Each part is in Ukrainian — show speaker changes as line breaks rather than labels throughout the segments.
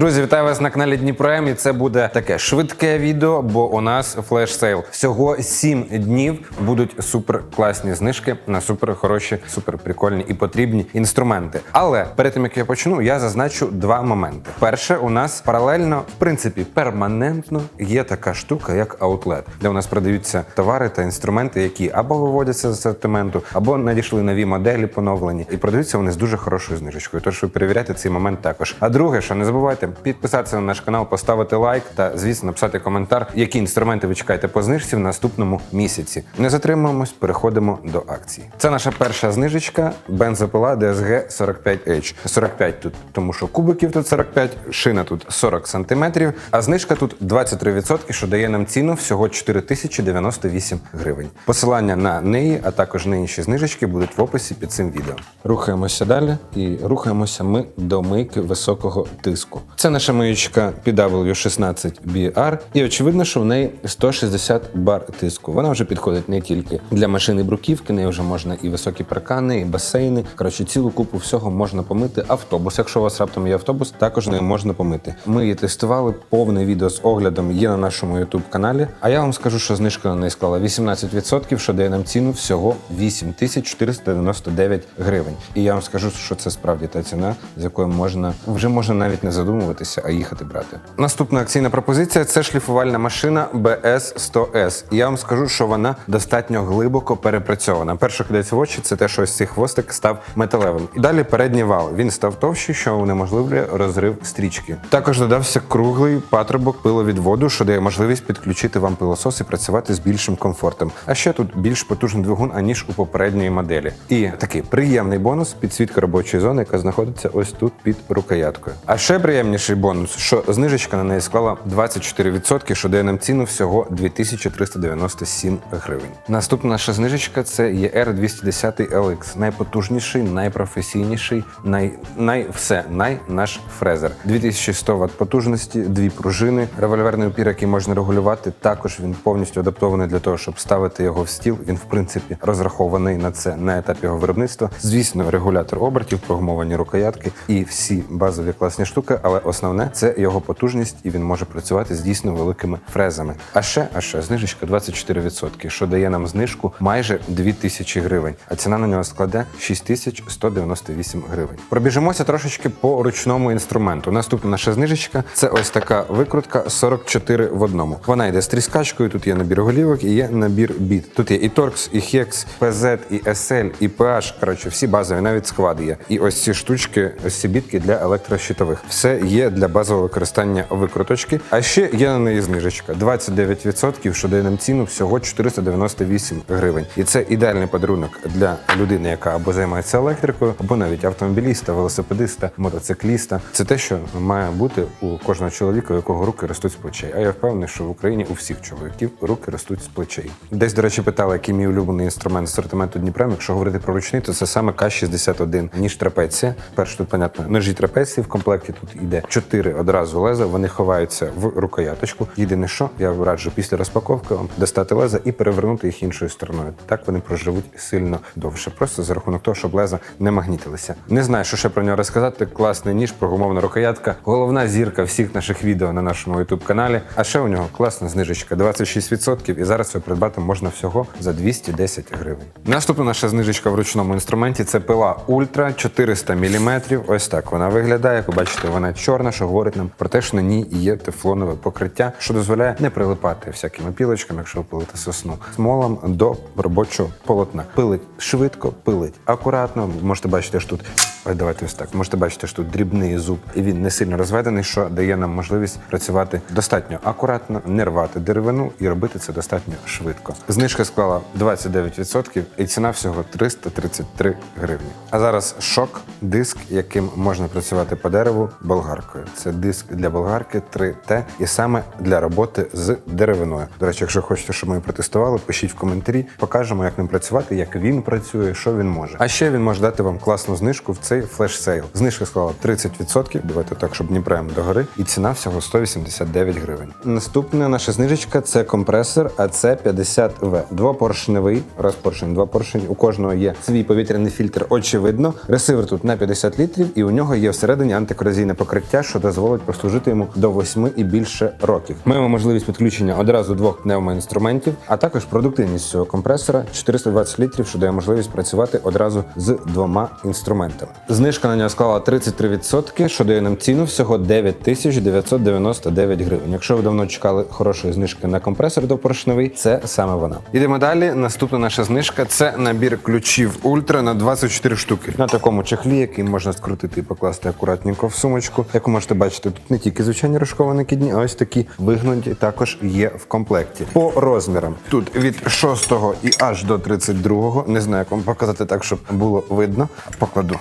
Друзі, вітаю вас на каналі Дніпром. І це буде таке швидке відео, бо у нас флеш сейл. Всього 7 днів будуть супер класні знижки на супер хороші, супер прикольні і потрібні інструменти. Але перед тим як я почну, я зазначу два моменти. Перше, у нас паралельно, в принципі, перманентно є така штука, як аутлет, де у нас продаються товари та інструменти, які або виводяться з асортименту, або надійшли нові моделі поновлені, і продаються вони з дуже хорошою знижечкою. Тож ви перевіряйте цей момент також. А друге, що не забувайте підписатися на наш канал, поставити лайк та, звісно, написати коментар, які інструменти ви чекаєте по знижці в наступному місяці. Не затримуємось, переходимо до акції. Це наша перша знижечка бензопила DSG 45H. 45 тут, тому що кубиків тут 45, шина тут 40 см, а знижка тут 23%, що дає нам ціну всього 4098 гривень. Посилання на неї, а також на інші знижечки будуть в описі під цим відео. Рухаємося далі і рухаємося ми до мийки високого тиску. Це наша миючка PW16BR, і очевидно, що в неї 160 бар тиску. Вона вже підходить не тільки для машини бруківки, нею вже можна і високі паркани, і басейни. Коротше, цілу купу всього можна помити. Автобус, якщо у вас раптом є автобус, також нею можна помити. Ми її тестували. Повне відео з оглядом є на нашому youtube каналі. А я вам скажу, що знижка на неї склала 18%, що дає нам ціну всього 8499 гривень. І я вам скажу, що це справді та ціна, з якою можна вже можна навіть не задумуватися, а їхати брати. Наступна акційна пропозиція це шліфувальна машина BS 100S. І я вам скажу, що вона достатньо глибоко перепрацьована. Перше кидається в очі, це те, що ось цей хвостик став металевим. І далі передній вал. Він став товщий, що унеможливлює розрив стрічки. Також додався круглий патрубок пиловідводу, що дає можливість підключити вам пилосос і працювати з більшим комфортом. А ще тут більш потужний двигун, аніж у попередньої моделі. І такий приємний бонус підсвітка робочої зони, яка знаходиться ось тут під рукояткою. А ще приємніший бонус, що знижечка на неї склала 24%, що дає нам ціну всього 2397 гривень. Наступна наша знижечка це ER 210 LX. Найпотужніший, найпрофесійніший, най, най все, най наш фрезер. 2100 Вт потужності, дві пружини, револьверний упір, який можна регулювати. Також він повністю адаптований для того, щоб ставити його в стіл. Він, в принципі, розрахований на це на етапі його виробництва. Звісно, регулятор обертів, прогумовані рукоятки і всі базові класні штуки, але основне це його потужність, і він може працювати з дійсно великими фрезами. А ще, а ще знижечка 24%, що дає нам знижку майже 2000 гривень, а ціна на нього складе 6198 гривень. Пробіжимося трошечки по ручному інструменту. Наступна наша знижечка це ось така викрутка 44 в одному. Вона йде з тріскачкою. Тут є набір голівок і є набір біт. Тут є і торкс, і Hex, PZ, і SL, і PH. Коротше, всі базові, навіть склад є. І ось ці штучки, ось ці бітки для електрощитових. Все є для базового використання викруточки. А ще є на неї знижечка 29%, що дає нам ціну всього 498 гривень. І це ідеальний подарунок для людини, яка або займається електрикою, або навіть автомобіліста, велосипедиста, мотоцикліста. Це те, що має бути у кожного чоловіка, у якого руки ростуть з плечей. А я впевнений, що в Україні у всіх чоловіків руки ростуть з плечей. Десь, до речі, питали, який мій улюблений інструмент асортименту Дніпрем. Якщо говорити про ручний, то це саме К-61, ніж трапеція. Перше тут, понятно, ножі трапеції в комплекті. Тут чотири одразу леза. Вони ховаються в рукояточку. Єдине, що я раджу після розпаковки вам достати леза і перевернути їх іншою стороною. Так вони проживуть сильно довше. Просто за рахунок того, щоб леза не магнітилися. Не знаю, що ще про нього розказати. Класний ніж, прогумована рукоятка, головна зірка всіх наших відео на нашому youtube каналі. А ще у нього класна знижечка 26%, і зараз його придбати можна всього за 210 гривень. Наступна наша знижечка в ручному інструменті це пила Ультра 400 мм. Ось так вона виглядає. Як ви бачите, вона чорна, що говорить нам про те, що на ній є тефлонове покриття, що дозволяє не прилипати всякими пілочками, якщо ви пилите сосну, смолом до робочого полотна. Пилить швидко, пилить акуратно. Можете бачити, що тут. Давайте ось так. Можете бачити, що тут дрібний зуб, і він не сильно розведений, що дає нам можливість працювати достатньо акуратно, не рвати деревину і робити це достатньо швидко. Знижка склала 29% і ціна всього 333 гривні. А зараз шок, диск, яким можна працювати по дереву болгаркою. Це диск для болгарки 3Т і саме для роботи з деревиною. До речі, якщо хочете, щоб ми протестували, пишіть в коментарі, покажемо, як ним працювати, як він працює, що він може. А ще він може дати вам класну знижку в цей флеш-сейл. Знижка склала 30%, давайте так, щоб не прямо догори, і ціна всього 189 гривень. Наступна наша знижечка це компресор АЦ50В. Двопоршневий, раз поршень, два поршень. У кожного є свій повітряний фільтр, очевидно. Ресивер тут на 50 літрів, і у нього є всередині антикорозійне покриття, що дозволить прослужити йому до 8 і більше років. Маємо можливість підключення одразу двох пневмоінструментів, а також продуктивність цього компресора 420 літрів, що дає можливість працювати одразу з двома інструментами. Знижка на нього склала 33%, що дає нам ціну всього 9999 гривень. Якщо ви давно чекали хорошої знижки на компресор допорошневий, це саме вона. Ідемо далі. Наступна наша знижка це набір ключів Ультра на 24 штуки. На такому чехлі, який можна скрутити і покласти акуратненько в сумочку. Як ви можете бачити, тут не тільки звичайні рожкові накидні, а ось такі вигнуті також є в комплекті. По розмірам тут від 6 і аж до 32. Не знаю, як вам показати так, щоб було видно. Покладу.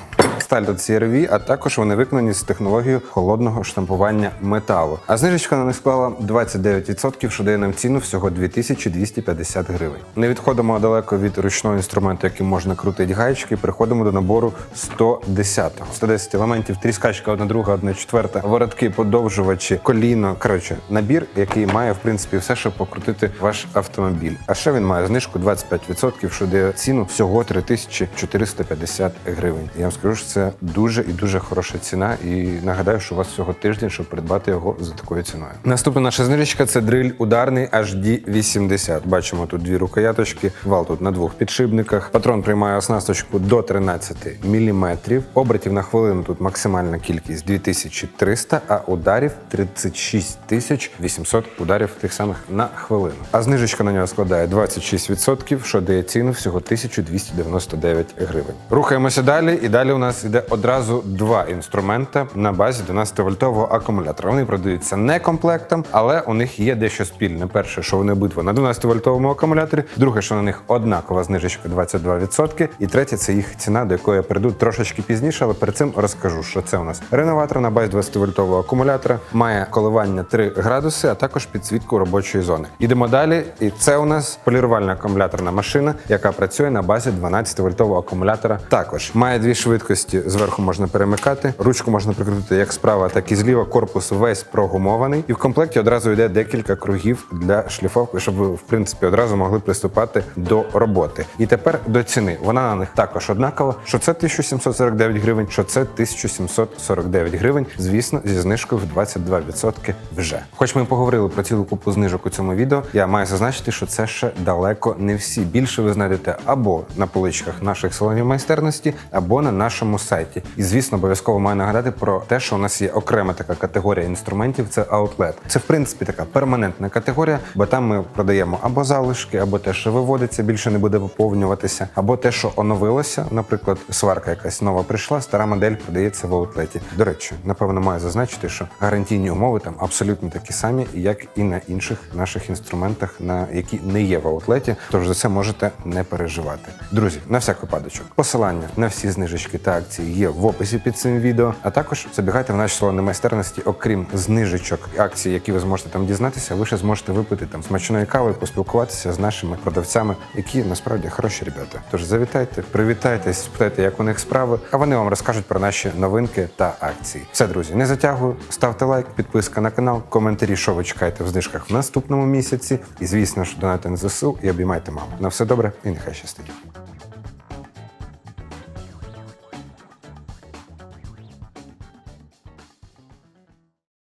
Сталь тут CRV, а також вони виконані з технологією холодного штампування металу. А знижечка на них склала 29%, що дає нам ціну всього 2250 гривень. Не відходимо далеко від ручного інструменту, яким можна крутити гаєчки. Переходимо до набору 110-го. 110 елементів, тріскачка, одна друга, одна четверта, воротки, подовжувачі, коліно. Коротше, набір, який має в принципі все, щоб покрутити ваш автомобіль. А ще він має знижку 25%, що дає ціну всього 3450 гривень. Я вам скажу, що це дуже і дуже хороша ціна. І нагадаю, що у вас всього тиждень, щоб придбати його за такою ціною. Наступна наша знижечка це дриль ударний HD 80. Бачимо тут дві рукояточки, вал тут на двох підшипниках. Патрон приймає оснасточку до 13 мм. Обертів на хвилину тут максимальна кількість 2300, а ударів 36 800 ударів тих самих на хвилину. А знижечка на нього складає 26%, що дає ціну всього 1299 гривень. Рухаємося далі, і далі у нас іде одразу два інструмента на базі 12-вольтового акумулятора. Вони продаються не комплектом, але у них є дещо спільне. Перше, що вони обидва на 12-вольтовому акумуляторі. Друге, що на них однакова знижечка 22%. І третє це їх ціна, до якої я перейду трошечки пізніше, але перед цим розкажу, що це у нас реноватор на базі 20-вольтового акумулятора, має коливання 3 градуси, а також підсвітку робочої зони. Ідемо далі, і це у нас полірувальна акумуляторна машина, яка працює на базі 12-вольтового акумулятора. Також має дві швидкості. Зверху можна перемикати, ручку можна прикрутити як справа, так і зліва. Корпус весь прогумований, і в комплекті одразу йде декілька кругів для шліфовки, щоб ви в принципі одразу могли приступати до роботи. І тепер до ціни. Вона на них також однакова. Що це 1749 гривень, що це 1749 гривень. Звісно, зі знижкою в 22% вже. Хоч ми поговорили про цілу купу знижок у цьому відео, я маю зазначити, що це ще далеко не всі. Більше ви знайдете або на поличках наших салонів майстерності, або на нашому сайті. І звісно, обов'язково маю нагадати про те, що у нас є окрема така категорія інструментів. Це Outlet. Це в принципі така перманентна категорія, бо там ми продаємо або залишки, або те, що виводиться, більше не буде поповнюватися, або те, що оновилося. Наприклад, сварка якась нова прийшла, стара модель продається в аутлеті. До речі, напевно, маю зазначити, що гарантійні умови там абсолютно такі самі, як і на інших наших інструментах, на які не є в аутлеті. Тож за це можете не переживати. Друзі, на всяк випадочок, посилання на всі знижечки та є в описі під цим відео. А також забігайте в наші салони майстерності, окрім знижечок акцій, які ви зможете там дізнатися, ви ще зможете випити там смачної кави, поспілкуватися з нашими продавцями, які насправді хороші ребята. Тож завітайте, привітайтесь, спитайте, як у них справи, а вони вам розкажуть про наші новинки та акції. Все, друзі, не затягую. Ставте лайк, підписка на канал, коментарі, що ви чекаєте в знижках в наступному місяці. І звісно ж, донати на ЗСУ і обіймайте маму. На все добре і нехай щастить.